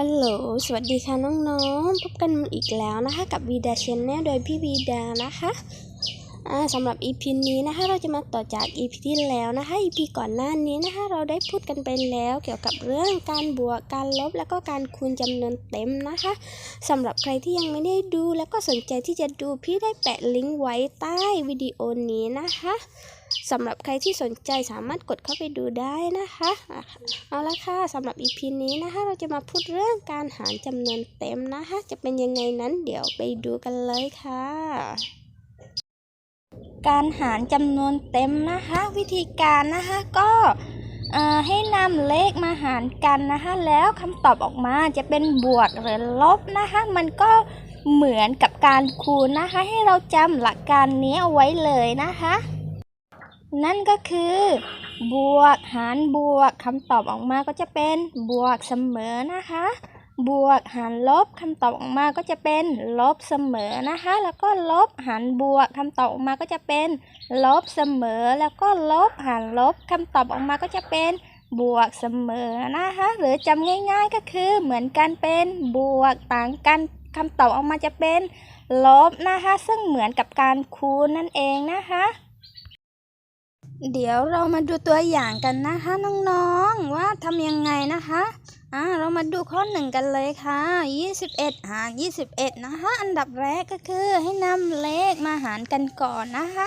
ฮัลโหล สวัสดีค่ะน้องๆ พบกันอีกแล้วนะคะ กับวีดาชแนลโดยพี่วีดานะคะสำหรับ EP นี้นะคะ เราจะมาต่อจาก EP ที่แล้วนะคะ EP ก่อนหน้านี้นะคะ เราได้พูดกันไปแล้วเกี่ยวกับเรื่องการบวกการลบ แล้วก็การคูณจำนวนเต็มนะคะสำหรับใครที่ยังไม่ได้ดูแล้วก็สนใจที่จะดูพี่ได้แปะลิงก์ไว้ใต้วิดีโอนี้นะคะ สำหรับใครที่สนใจสามารถกดเข้าไปดูได้นะคะ เอาละค่ะสำหรับ EP นี้นะคะ เราจะมาพูดเรื่องการหารจำนวนเต็มนะคะ จะเป็นยังไงนั้นเดี๋ยวไปดูกันเลยค่ะการหารจำนวนเต็มนะคะ วิธีการนะคะก็ให้นำเลขมาหารกันนะคะ แล้วคำตอบออกมาจะเป็นบวกหรือลบนะคะ มันก็เหมือนกับการคูณนะคะ ให้เราจำหลักการนี้เอาไว้เลยนะคะ นั่นก็คือ บวกหารบวกคำตอบออกมาก็จะเป็นบวกเสมอนะคะ บวกหารลบคำตอบออกมาก็จะเป็นลบเสมอนะคะ แล้วก็ลบหารบวกคำตอบออกมาก็จะเป็น ลบเสมอ แล้วก็ลบหารลบคำตอบออกมาก็จะเป็นบวกเสมอนะคะ หรือจำง่ายๆก็คือเหมือนกันเป็นบวกต่างกันคำตอบออกมาจะเป็นลบนะคะ ซึ่งเหมือนกับการคูณนั่นเองนะคะ เดี๋ยวเรามาดูตัวอย่างกันนะคะน้องๆว่าทำยังไงนะคะอ่าเรามาดูข้อหนึ่งกันเลยค่ะ 21 หาร 21 นะคะอันดับแรกก็คือให้นำเลขมาหารกันก่อนนะคะ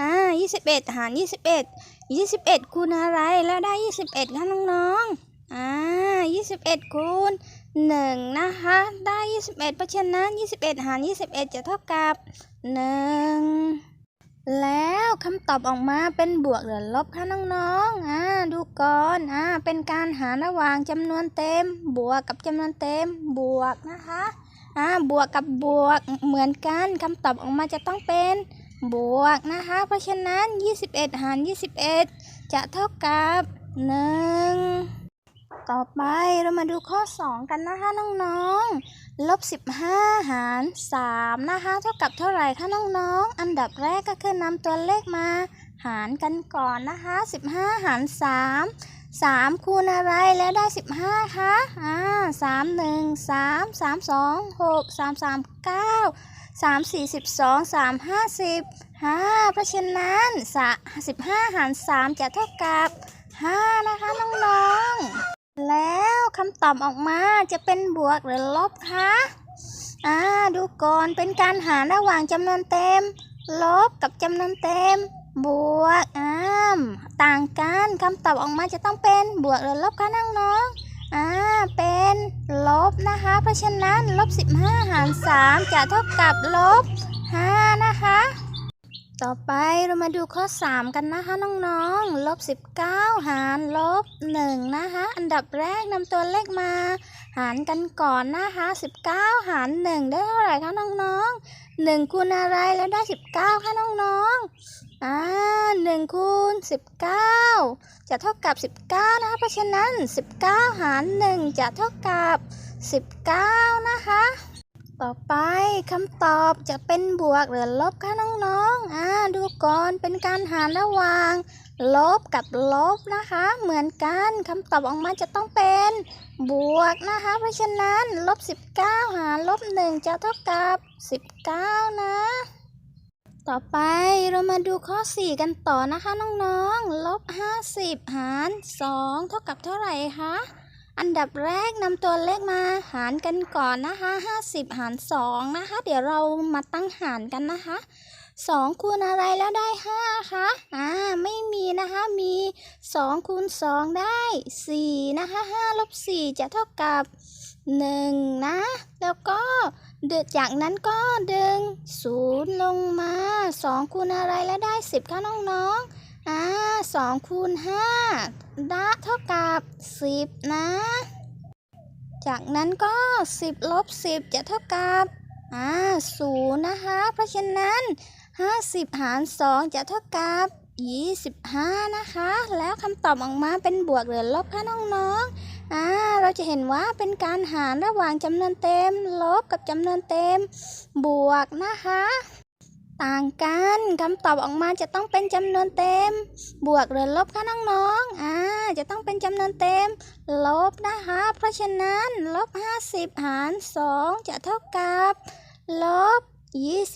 อ่า21 หาร 21 21 คูณอะไรแล้วได้ 21คะน้องๆอ่า21 คูณ 1 นะคะ ได้ 21 เพราะฉะนั้น 21 หาร 21 จะเท่ากับ 1 แล้วคำตอบออกมาเป็นบวกหรือลบคะน้องๆอ่าดูก่อนอ่าเป็นการหารระหว่างจำนวนเต็ม บวกกับจำนวนเต็ม บวกนะคะอ่าบวกกับบวกเหมือนกันคำตอบออกมาจะต้องเป็นบวกนะคะ เพราะฉะนั้น 21 หาร 21 จะเท่ากับ 1 ต่อไปเรามาดูข้อ 2 กันนะคะน้องๆลบ15 หาร 3 นะคะเท่ากับเท่าไหร่คะน้องๆ อันดับแรกก็คือนำตัวเลขมา หารกันก่อนนะคะ 15 หาร 3 3 คูณอะไรแล้วได้ 15คะอ่า3 1 3 3 2 6 3 3 9 3 4 12 3 5 10 5เพราะฉะนั้น15 หาร 3 จะเท่ากับ 5 นะคะ น้อง ๆ แล้วคำตอบออกมาจะเป็นบวกหรือลบคะอ่าดูก่อนเป็นการหารระหว่างจำนวนเต็ม ลบกับจำนวนเต็ม บวกอ่ามต่างกันคำตอบออกมาจะต้องเป็นบวกหรือลบคะน้องๆอ่าเป็นลบนะคะ เพราะฉะนั้นลบ15 หาร 3 จะเท่ากับลบ5นะคะ ต่อไปเรามาดูข้อ 3 กันนะคะน้องๆลบ19 หารลบ1นะคะอันดับแรกนำตัวเลขมา หารกันก่อนนะคะ19 หาร 1 ได้เท่าไหร่คะน้องๆ1คูณอะไรแล้วได้ 19คะน้องๆอ่า1คูณ19 จะเท่ากับ 19 นะคะเพราะฉะนั้น 19 หาร 1 จะเท่ากับ 19 นะคะ ต่อไปคำตอบจะเป็นบวกหรือลบคะน้องๆอ่าดูก่อนเป็นการหารระหว่าง ลบกับลบนะคะ เหมือนกันคำตอบออกมาจะต้องเป็นบวกนะคะ เพราะฉะนั้นลบ19 หารลบ1จะเท่ากับ 19 นะต่อไปเรามาดูข้อ 4 กันต่อนะคะน้องๆ ลบ 50 หาร 2 เท่ากับเท่าไหร่คะ อันดับแรกนำตัวเลขมาหารกันก่อนนะคะ 50 หาร 2 นะคะ เดี๋ยวเรามาตั้งหารกันนะคะ 2 คูณอะไรแล้วได้ 5 คะอ่าไม่มีนะคะ มี 2 คูณ 2 ได้ 4 นะคะ 5 ลบ 4 จะเท่ากับ 1 นะ แล้วก็เดือจากนั้นก็ดึง 0 ลงมา 2 คูณอะไรแล้วได้ 10 ค่ะน้องๆ อ่า2คูณ5ได้เท่ากับ10นะ จากนั้นก็10ลบ10จะเท่ากับอ่าศูนย์นะคะ เพราะฉะนั้น50หาร2จะเท่ากับ25นะคะ แล้วคำตอบออกมาเป็นบวกหรือลบคะน้องๆอ่าเราจะเห็นว่าเป็นการหารระหว่างจำนวนเต็ม ลบกับจำนวนเต็ม บวกนะคะ ต่างกันคำตอบออกมาจะต้องเป็นจำนวนเต็ม บวกหรือลบคะน้องๆอ่าจะต้องเป็นจำนวนเต็ม ลบนะคะ เพราะฉะนั้นลบ 50 หาร 2 จะเท่ากับลบ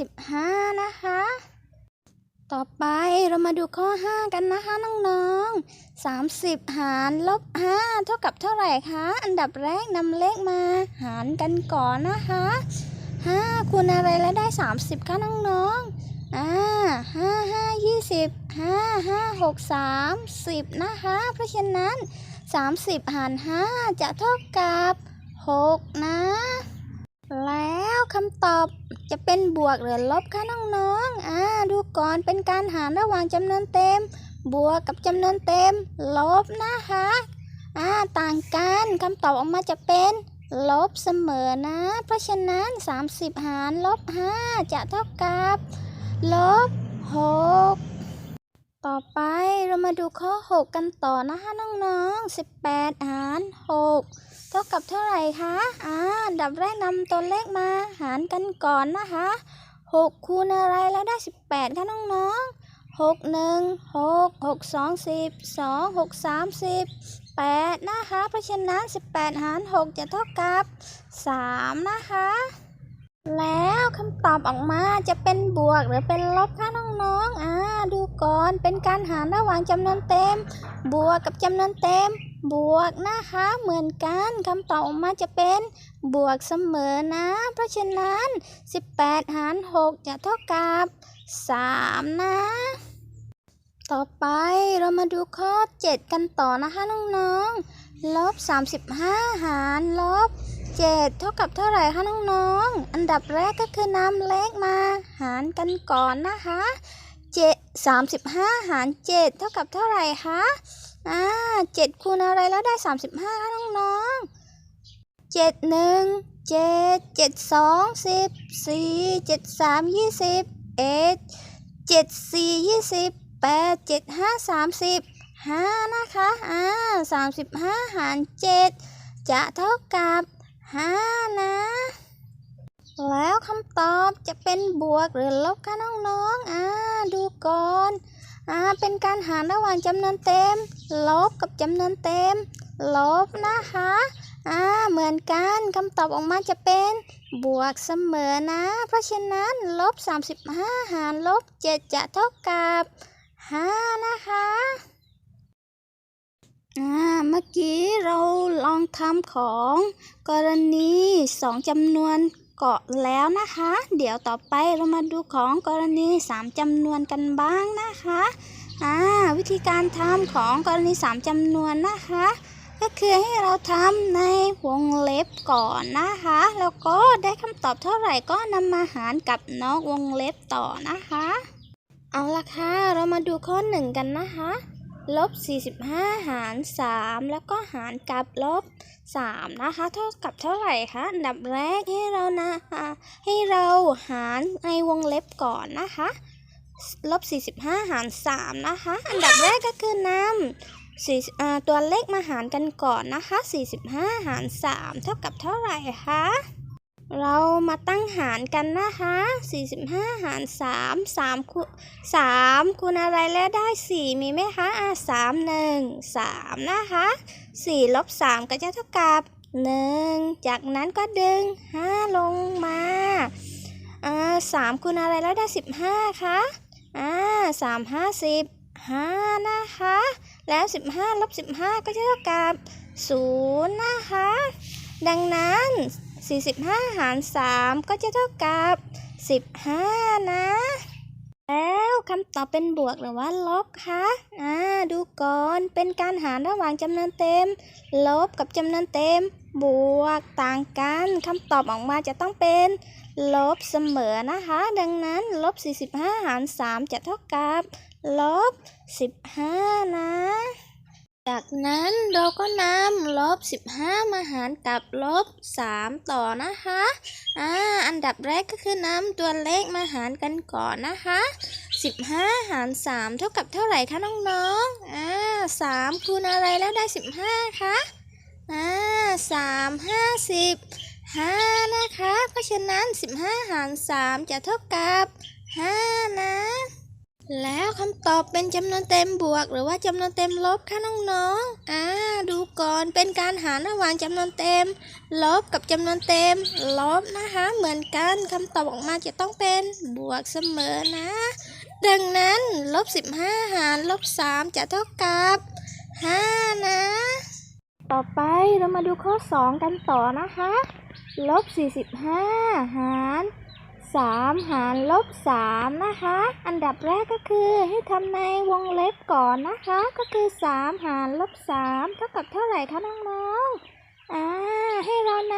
25 นะคะต่อไปเรามาดูข้อ 5 กันนะคะน้องๆ 30 หารลบ 5 เท่ากับเท่าไหร่คะ อันดับแรกนำเลขมาหารกันก่อนนะคะ 5คูณอะไรแล้วได้ 30คะน้องๆ อ่าห้าห้ายี่สิบห้าห้าหกสามสิบนะคะ เพราะฉะนั้นสามสิบหารห้าจะเท่ากับหกนะ แล้วคำตอบจะเป็นบวกหรือลบคะน้องๆ อ่า ดูก่อนเป็นการหารระหว่างจำนวนเต็ม บวกกับจำนวนเต็ม ลบนะคะ อ่า ต่างกันคำตอบออกมาจะเป็นลบเสมอนะ เพราะฉะนั้น 30 หารลบ 5 จะเท่ากับ ลบ6ต่อไปเรามาดูข้อ 6 กันต่อนะคะน้องๆ 18 หาร 6 เท่ากับเท่าไหร่คะอ่าอันดับแรกนำตัวเลขมาหารกันก่อนนะคะ 6 คูณอะไรแล้วได้ 18 คะน้องๆ6 1 6 6 2 10 2 6 3 10 8นะคะ เพราะฉะนั้น18หาร6จะเท่ากับ3นะคะ แล้วคำตอบออกมาจะเป็นบวกหรือเป็นลบคะน้องๆ อ่า ดูก่อนเป็นการหารระหว่างจำนวนเต็ม บวกกับจำนวนเต็ม บวกนะคะเหมือนกันคำตอบออกมาจะเป็นบวกเสมอนะ เพราะฉะนั้น 18 หาร 6 จะเท่ากับ 3 นะ ต่อไปเรามาดูข้อ 7 กันต่อนะคะน้องๆลบ35 หารลบ 7 เท่ากับเท่าไหร่คะน้องๆ อันดับแรกก็คือนำเลขมา หารกันก่อนนะคะ7 35 หาร 7 เท่ากับเท่าไหร่คะ อ่า7คูณอะไรแล้วได้ 35คะน้องๆ7 1 7 7 2 10 4 7 3 20 1 7 4 20 8 7 5 30 5นะคะ อ่า35หาร7จะเท่ากับ 5นะ แล้วคำตอบจะเป็นบวกหรือลบคะน้องๆ อ่า ดูก่อนอ่าเป็นการหารระหว่างจำนวนเต็ม ลบกับจำนวนเต็ม ลบนะคะอ่าเหมือนกันคำตอบออกมาจะเป็นบวกเสมอนะ เพราะฉะนั้นลบ 35 หารลบ 7 จะเท่ากับ 5 นะคะ เมื่อกี้เราลองทำของกรณีสองจำนวนเกาะแล้วนะคะ เดี๋ยวต่อไปเรามาดูของกรณีสามจำนวนกันบ้างนะคะอ่าวิธีการทำของกรณีสามจำนวนนะคะ ก็คือให้เราทำในวงเล็บก่อนนะคะ แล้วก็ได้คำตอบเท่าไหร่ก็นำมาหารกับนอกวงเล็บต่อนะคะ เอาละค่ะเรามาดูข้อหนึ่งกันนะคะ ลบ 45 หาร 3 แล้วก็หารกับลบ 3 นะคะ เท่ากับเท่าไหร่คะ อันดับแรกให้เรานะให้เราหารในวงเล็บก่อนนะคะ ลบ 45 หาร 3 นะคะ อันดับแรกก็คือนำอตัวเลขมาหารกันก่อนนะคะ 45 หาร 3 เท่ากับเท่าไหร่คะ เรามาตั้งหารกันนะคะ 45 หาร 3 3คูณ3คูณอะไรแล้วได้ 4 มีไหมคะอ่า3 1 3 นะคะ 4 ลบ 3 ก็จะเท่ากับ 1 จากนั้นก็ดึง 5 ลงมาอ่า3คูณอะไรแล้วได้ 15 คะอ่า3 50 5 นะคะ แล้ว 15 ลบ 15 ก็จะเท่ากับ 0 นะคะ ดังนั้น 45 หาร 3 ก็จะเท่ากับ 15 นะ แล้วคำตอบเป็นบวกหรือว่าลบคะอ่าดูก่อนเป็นการหารระหว่างจำนวนเต็ม ลบกับจำนวนเต็ม บวกต่างกันคำตอบออกมาจะต้องเป็นลบเสมอนะคะ ดังนั้นลบ 45 หาร 3 จะเท่ากับลบ 15 นะ จากนั้นเราก็นำลบ 15 มาหารกับลบ 3 ต่อนะคะอ่าอันดับแรกก็คือนำตัวเลขมาหารกันก่อนนะคะ 15 หาร 3 เท่ากับเท่าไหร่คะน้องๆอ่า3คูณอะไรแล้วได้ 15คะอ่า3 50 5 นะคะ เพราะฉะนั้น 15 หาร 3 จะเท่ากับห้านะ แล้วคำตอบเป็นจำนวนเต็มบวก หรือว่าจำนวนเต็มลบคะน้องๆ อ่า ดูก่อนเป็นการหารระหว่างจำนวนเต็ม ลบกับจำนวนเต็ม ลบนะคะ เหมือนกันคำตอบออกมาจะต้องเป็นบวกเสมอนะ ดังนั้นลบ 15 หารลบ 3 จะเท่ากับ 5 นะ ต่อไปเรามาดูข้อ 2 กันต่อนะคะ ลบ 45 หาร 3 หารลบ 3 นะคะ อันดับแรกก็คือให้ทำในวงเล็บก่อนนะคะ ก็คือ 3 หารลบ 3 เท่ากับเท่าไหร่คะน้องๆอ่าให้เราน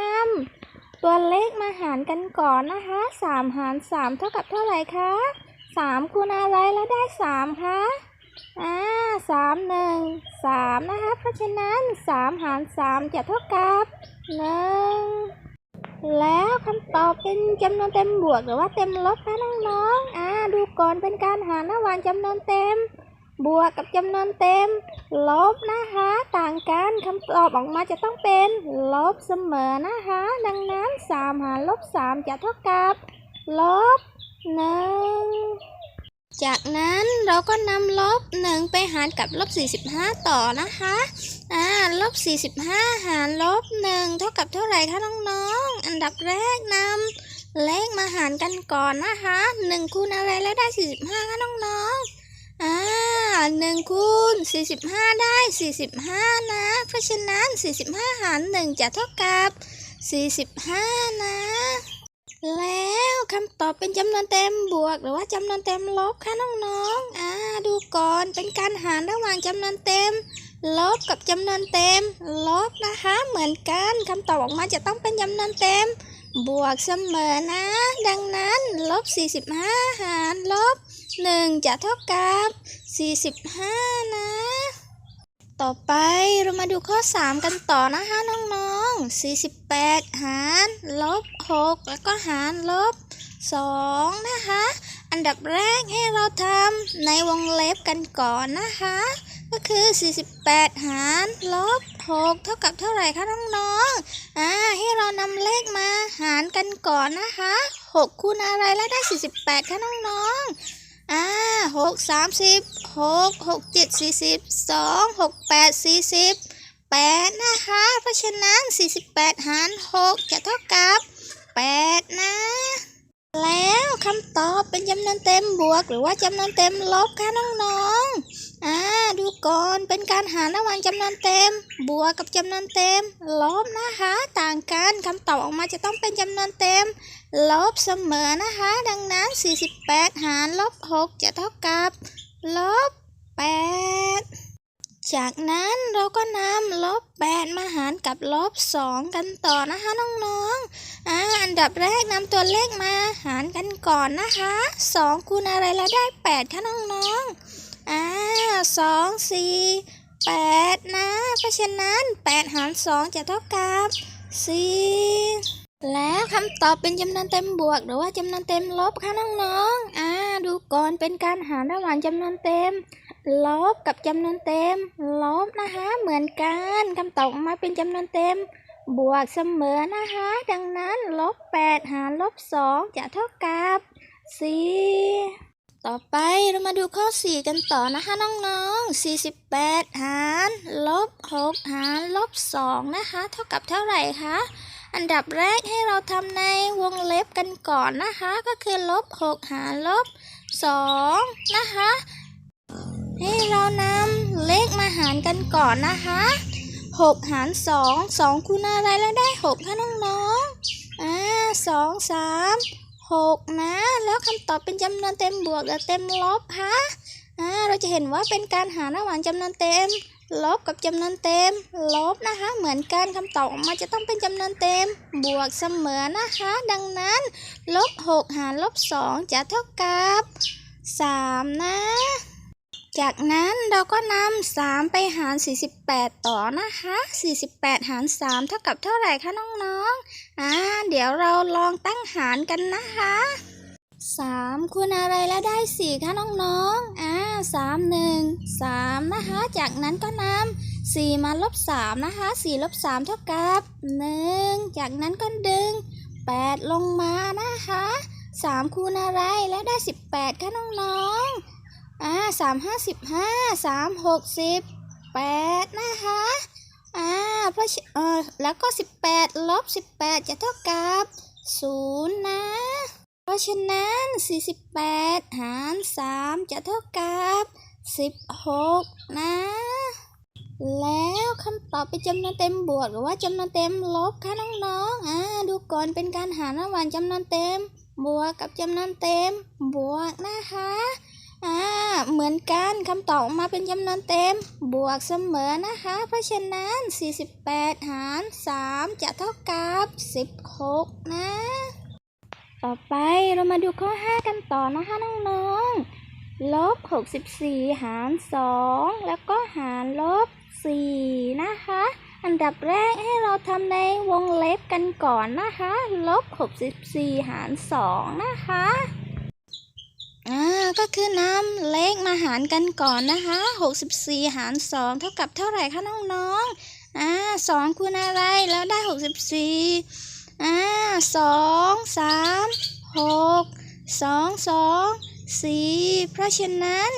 ำตัวเลขมาหารกันก่อนนะคะ 3 หาร 3 เท่ากับเท่าไหร่คะ3คูณอะไรแล้วได้ 3 คะอ่าสามหนึ่งสามนะคะ เพราะฉะนั้นสามหารสามจะเท่ากับหนึ่ง แล้วคำตอบเป็นจำนวนเต็มบวกหรือว่าเต็มลบคะน้องๆ อ่า ดูก่อนเป็นการหารระหว่างจำนวนเต็ม บวกกับจำนวนเต็ม ลบนะคะ ต่างกันคำตอบออกมาจะต้องเป็นลบเสมอนะคะ ดังนั้นสามหารลบสามจะเท่ากับ ลบหนึ่ง จากนั้นเราก็นำลบ 1 ไปหารกับลบ 45 ต่อนะคะ อ่า ลบ 45 หารลบ 1 เท่ากับเท่าไหร่คะน้องๆ อันดับแรกนำเลขมาหารกันก่อนนะคะ 1 คูณอะไรแล้วได้ 45 คะน้องๆ อ่า 1 คูณ 45 ได้ 45 นะ เพราะฉะนั้น 45 หาร 1 จะเท่ากับ 45 นะ แล้วคำตอบเป็นจำนวนเต็มบวก หรือว่าจำนวนเต็มลบคะน้องๆอ่าดูก่อนเป็นการหารระหว่างจำนวนเต็ม ลบกับจำนวนเต็ม ลบนะคะ เหมือนกันคำตอบออกมาจะต้องเป็นจำนวนเต็ม บวกเสมอนะ ดังนั้นลบ 45 หารลบ 1 จะเท่ากับ 45 นะ ต่อไปเรามาดูข้อ 3 กันต่อนะคะน้องๆ 48 หารลบ 6 แล้วก็หารลบ 2 นะคะ อันดับแรกให้เราทำในวงเล็บกันก่อนนะคะ ก็คือ 48 หารลบ 6 เท่ากับเท่าไหร่คะน้องๆอ่าให้เรานำเลขมาหารกันก่อนนะคะ 6 คูณอะไรแล้วได้ 48 คะน้องๆอ่าหกสามสิบหกหกเจ็ดสี่สิบสองหกแปดสี่สิบ แปดนะคะ เพราะฉะนั้นสี่สิบแปดหารหกจะเท่ากับแปดนะ แล้วคำตอบเป็นจำนวนเต็มบวก หรือว่าจำนวนเต็มลบคะน้องๆอ่าดูก่อนเป็นการหารระหว่างจำนวนเต็ม บวกกับจำนวนเต็ม ลบนะคะ ต่างกันคำตอบออกมาจะต้องเป็นจำนวนเต็ม ลบเสมอนะคะ ดังนั้น 48 หารลบ 6 จะเท่ากับลบ 8 จากนั้นเราก็นำลบ8มาหารกับลบ2กันต่อนะคะน้องๆอ่าอันดับแรกนำตัวเลขมาหารกันก่อนนะคะ2คูณอะไรแล้วได้8คะน้องๆอ่า2 4 8นะ เพราะฉะนั้น8หาร2จะเท่ากับ4 แล้วคำตอบเป็นจำนวนเต็มบวก หรือว่าจำนวนเต็มลบคะน้องๆ อ่า ดูก่อนเป็นการหารระหว่างจำนวนเต็ม ลบกับจำนวนเต็ม ลบนะคะเหมือนกันคำตอบออกมาเป็นจำนวนเต็ม บวกเสมอนะคะ ดังนั้นลบ8หารลบ2จะเท่ากับ4ต่อไปเรามาดูข้อ 4 กันต่อนะคะน้องๆ 48 หารลบ6หารลบ2นะคะ เท่ากับเท่าไหร่คะ อันดับแรกให้เราทำในวงเล็บกันก่อนนะคะ ก็คือลบ6หารลบ2นะคะ ให้เรานำเลขมาหารกันก่อนนะคะ6หาร2 2คูณอะไรแล้วได้6คะน้องๆอ่า2 3 6นะ แล้วคำตอบเป็นจำนวนเต็มบวกหรือเต็มลบคะอ่าเราจะเห็นว่าเป็นการหารระหว่างจำนวนเต็ม ลบกับจำนวนเต็ม ลบนะคะ เหมือนกันคำตอบออกมาจะต้องเป็นจำนวนเต็ม บวกเสมอนะคะ ดังนั้นลบ6หารลบ2จะเท่ากับ3นะจากนั้นเราก็นำ3ไปหาร 48 ต่อนะคะ 48 หาร 3 เท่ากับเท่าไหร่คะน้องๆ อ่า เดี๋ยวเราลองตั้งหารกันนะคะ 3คูณอะไรแล้วได้ 4คะน้องๆ อ่า 3 1 3 นะคะ จากนั้นก็นำ4มาลบ3นะคะ4ลบ3เท่ากับ 1 จากนั้นก็ดึง 8 ลงมานะคะ 3 คูณอะไรแล้วได้ดค่ะน้องๆอ่าสามห้าสิบห้าสามหกสิบแปดนะคะอ่าเพราะเออแล้วก็สิบแปดลบสิบแปดจะเท่ากับศูนย์นะ เพราะฉะนั้นสี่สิบแปดหารสามจะเท่ากับสิบหกนะ แล้วคำตอบเป็นจำนวนเต็มบวกหรือว่าจำนวนเต็มลบคะน้องๆ อ่า ดูก่อนเป็นการหารระหว่างจำนวนเต็ม บวกกับจำนวนเต็ม บวกนะคะอ่าเหมือนกันคำตอบออกมาเป็นจำนวนเต็ม บวกเสมอนะคะ เพราะฉะนั้น 48 หาร 3 จะเท่ากับ 16 นะ ต่อไปเรามาดูข้อ 5 กันต่อนะคะน้องๆลบ 64 หาร 2 แล้วก็หารลบ 4 นะคะ อันดับแรกให้เราทำในวงเล็บกันก่อนนะคะ ลบ 64 หาร 2 นะคะอ่าก็คือนำเลขมาหารกันก่อนนะคะ 64 หาร 2 เท่ากับเท่าไหร่คะน้องๆอ่า2คูณอะไรแล้วได้ 64 อ่าสองสามหกสองสองสี่เพราะฉะนั้น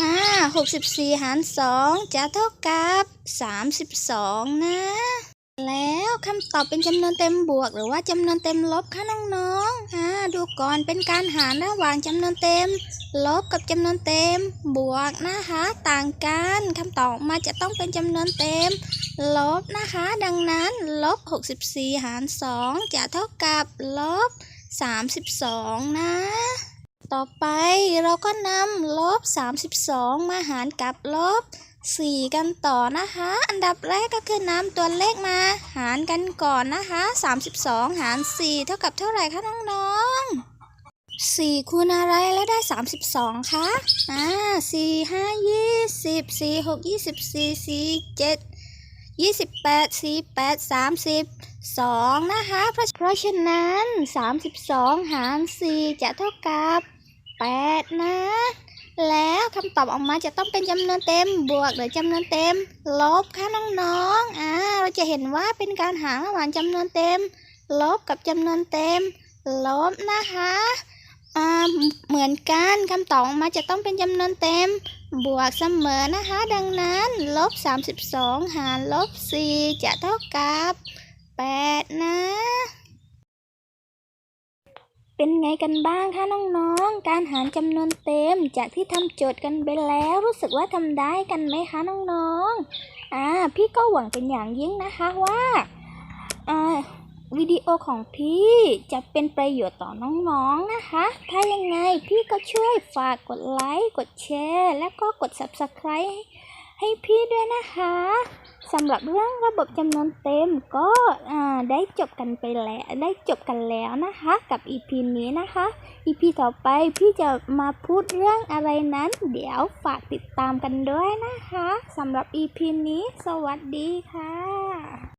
อ่าหกสิบสี่หารสองจะเท่ากับสามสิบสองนะ แล้วคำตอบเป็นจำนวนเต็มบวก หรือว่าจำนวนเต็มลบคะน้องๆอ่าดูก่อนเป็นการหารระหว่างจำนวนเต็ม ลบกับจำนวนเต็ม บวกนะคะ ต่างกันคำตอบมาจะต้องเป็นจำนวนเต็ม ลบนะคะ ดังนั้นลบ 64 หาร 2 จะเท่ากับลบ 32 นะต่อไปเราก็นำลบ 32 มาหารกับลบ 4 กันต่อนะคะ อันดับแรกก็คือนำตัวเลขมา หารกันก่อนนะคะ 32 หาร 4 เท่ากับเท่าไหร่คะน้องๆ4คูณอะไรแล้วได้ 32คะอ่า4 5 20 4 6 24 4 7 28 48 30 2 นะคะ เพราะเพราะฉะนั้น 32 หาร 4 จะเท่ากับำตอบออกมาจะต้องเป็นจำนวนเต็ม บวกหรือจำนวนเต็ม ลบค่ะน้องๆอ่าเราจะเห็นว่าเป็นการหารระหว่างจำนวนเต็ม ลบกับจำนวนเต็ม ลบนะคะอ่าเหมือนกันคำตอบออกมาจะต้องเป็นจำนวนเต็ม บวกเสมอนะคะ ดังนั้นลบ32 หารลบ4จะเท่ากับ 8 นะ เป็นไงกันบ้างคะน้องๆ การหารจำนวนเต็มจากที่ทำโจทย์กันไปแล้วรู้สึกว่าทำได้กันไหมคะน้องๆ อ่าพี่ก็หวังเป็นอย่างยิ่งนะคะว่าอ่าวิดีโอของพี่จะเป็นประโยชน์ต่อน้องๆนะคะ ถ้ายังไงพี่ก็ช่วยฝากกดไลค์ กดแชร์ และก็กด Subscribe ให้พี่ด้วยนะคะ สำหรับเรื่องระบบจำนวนเต็มก็ได้จบกันไปแล้วได้จบกันแล้วนะคะกับ EP นี้นะคะ EP ต่อไปพี่จะมาพูดเรื่องอะไรนั้น เดี๋ยวฝากติดตามกันด้วยนะคะสำหรับ EP นี้ สวัสดีค่ะ